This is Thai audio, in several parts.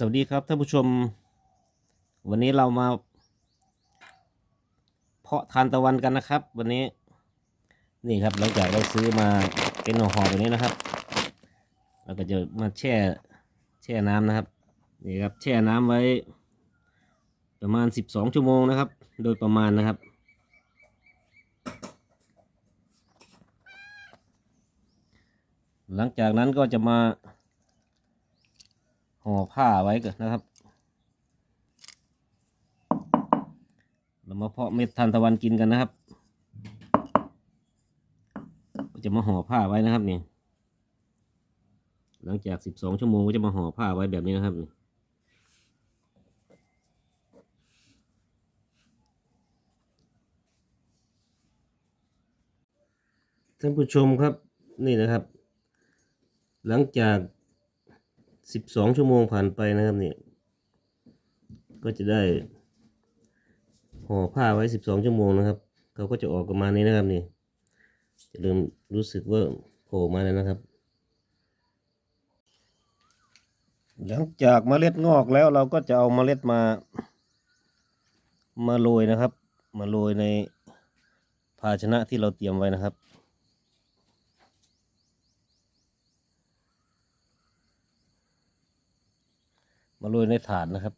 สวัสดีครับท่านผู้ชม วันนี้เรามา เพาะทานตะวันกันนะครับ วันนี้นี่ครับหลังจากเราซื้อมาเป็นห่อๆแบบนี้นะครับเราก็จะมาแช่แช่น้ำนะครับนี่ครับแช่น้ำไว้ ประมาณสิบสองชั่วโมงนะครับ โดยประมาณนะครับหลังจากนั้นก็จะมา ห่อผ้าไว้ก่อนนะครับเรามาเพาะเม็ดทานตะวันกินกันนะครับก็จะมาห่อผ้าไว้นะครับนี่หลังจากสิบสองชั่วโมงก็จะมาห่อผ้าไว้แบบนี้นะครับนี่ท่านผู้ชมครับนี่นะครับ หลังจาก สิบสองชั่วโมงผ่านไปนะครับเนี่ย ก็จะได้ห่อผ้าไว้สิบสองชั่วโมงนะครับเขาก็จะออกประมาณนี้นะครับนี่จะเริ่มรู้สึกว่าโผล่มาแล้วนะครับ หลังจากเมล็ดงอกแล้วเราก็จะเอาเมล็ดมา มาโรยนะครับ มาโรยในภาชนะที่เราเตรียมไว้นะครับ มาโรยในถาดนะครับ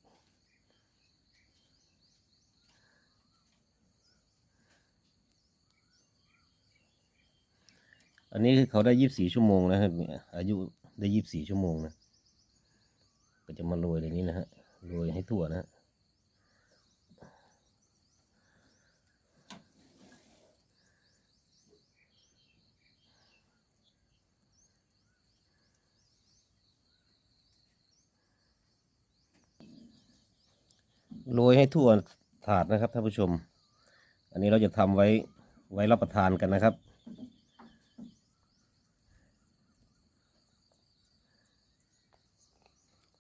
อันนี้คือเขาได้ยี่บสี่ชั่วโมงนะครับ อายุได้ยี่บสี่ชั่วโมงนะ ก็จะมาโรยในนี้นะฮะ โรยให้ทั่วนะฮะ โรยให้ทั่วถาดนะครับท่านผู้ชม อันนี้เราจะทำไว้ไว้รับประทานกันนะครับ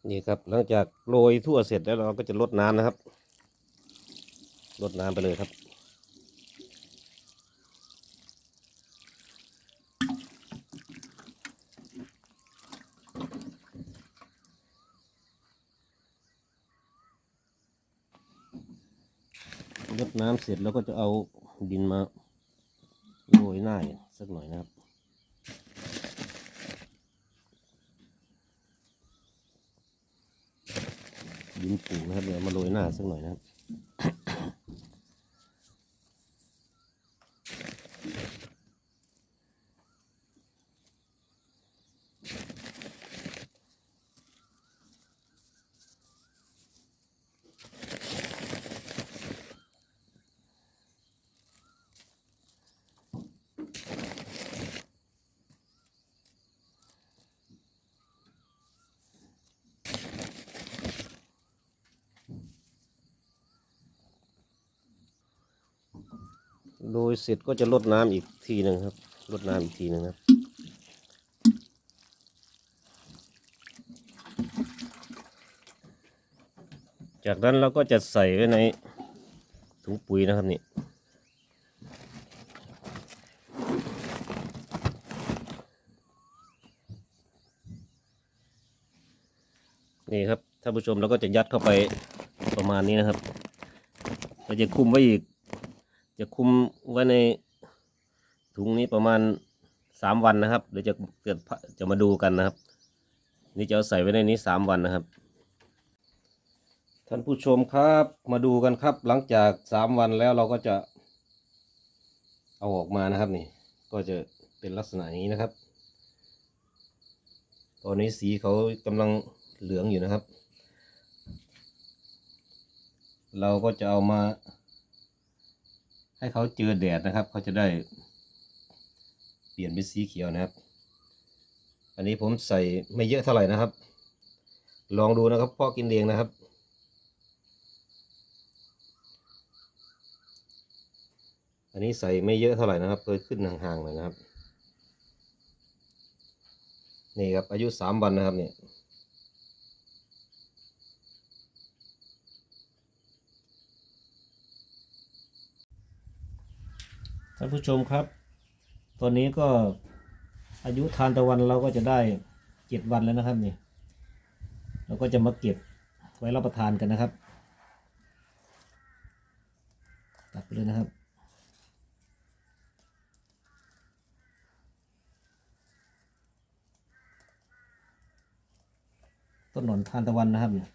นี่ครับหลังจากโรยทั่วเสร็จแล้วเราก็จะลดน้ำนะครับลดน้ำไปเลยครับ น้ำเสร็จแล้วก็จะเอาดินมาโรยหน้าสักหน่อยนะครับดินปูนะครับเดี๋ยวมาโรยหน้าสักหน่อยนะครับ โรยเสร็จก็จะลดน้ำอีกทีหนึ่งครับลดน้ำอีกทีหนึ่งครับจากนั้นเราก็จะใส่ไว้ในถุงปุ๋ยนะครับนี่นี่ครับท่านผู้ชมเราก็จะยัดเข้าไปประมาณนี้นะครับเราจะคุมไว้อีก จะคุมไว้ในถุงนี้ประมาณสามวันนะครับเดี๋ยวจะเกิดจะมาดูกันนะครับ นี่จะเอาใส่ไว้ในนี้สามวันนะครับ ท่านผู้ชมครับมาดูกันครับ หลังจากสามวันแล้วเราก็จะ เอาออกมานะครับนี่ ก็จะเป็นลักษณะนี้นะครับ ตอนนี้สีเขากำลังเหลืองอยู่นะครับ เราก็จะเอามา ให้เขาเจอแดดนะครับ เขาจะได้เปลี่ยนเป็นสีเขียวนะครับ อันนี้ผมใส่ไม่เยอะเท่าไหร่นะครับ ลองดูนะครับพ่อกินเองนะครับ อันนี้ใส่ไม่เยอะเท่าไหร่นะครับเคยขึ้นห่างๆเลยนะครับ นี่ครับอายุสามวันนะครับเนี่ย ท่านผู้ชมครับ ตอนนี้ก็อายุทานตะวันเราก็จะได้เจ็ดวันแล้วนะครับนี่เราก็จะมาเก็บไว้รับประทานกันนะครับ ตัดไปเลยนะครับต้นหนอนทานตะวันนะครับเนี่ย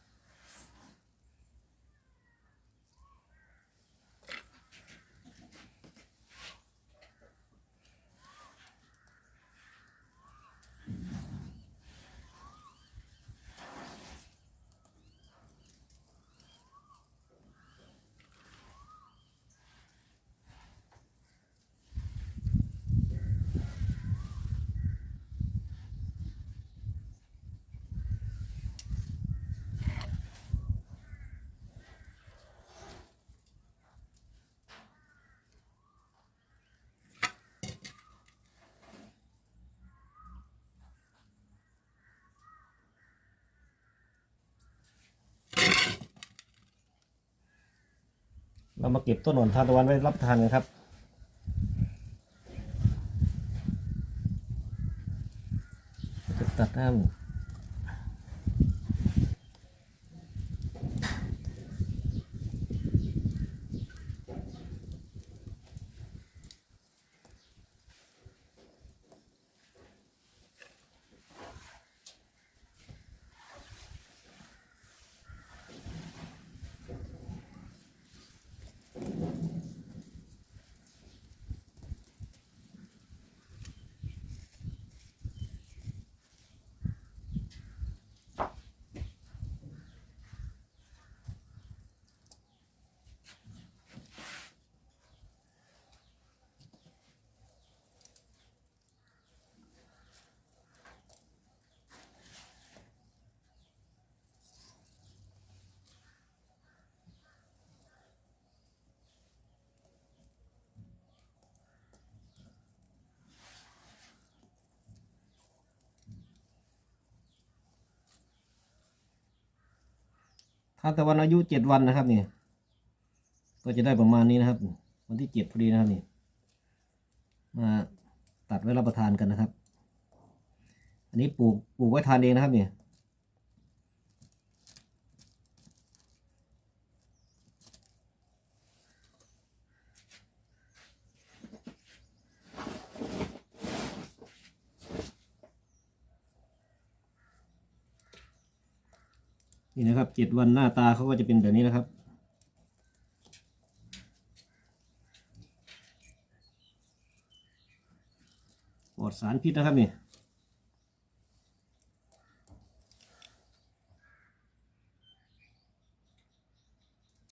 เรามาเก็บต้นหนอนทานตะวันไว้รับประทานกันครับจะตัดน้า นตะวันอายุเจ็ดวันนะครับนี่ก็จะได้ประมาณนี้นะครับ วันที่เจ็ดพอดีนะครับนี่มาตัดไว้รับประทานกันนะครับ อันนี้ปลูกปลูกไว้ทานเองนะครับเนี่ย นี่นะครับเจ็ดวันหน้าตาเขาก็จะเป็นแบบนี้นะครับ ปลอดสารพิษนะครับนี่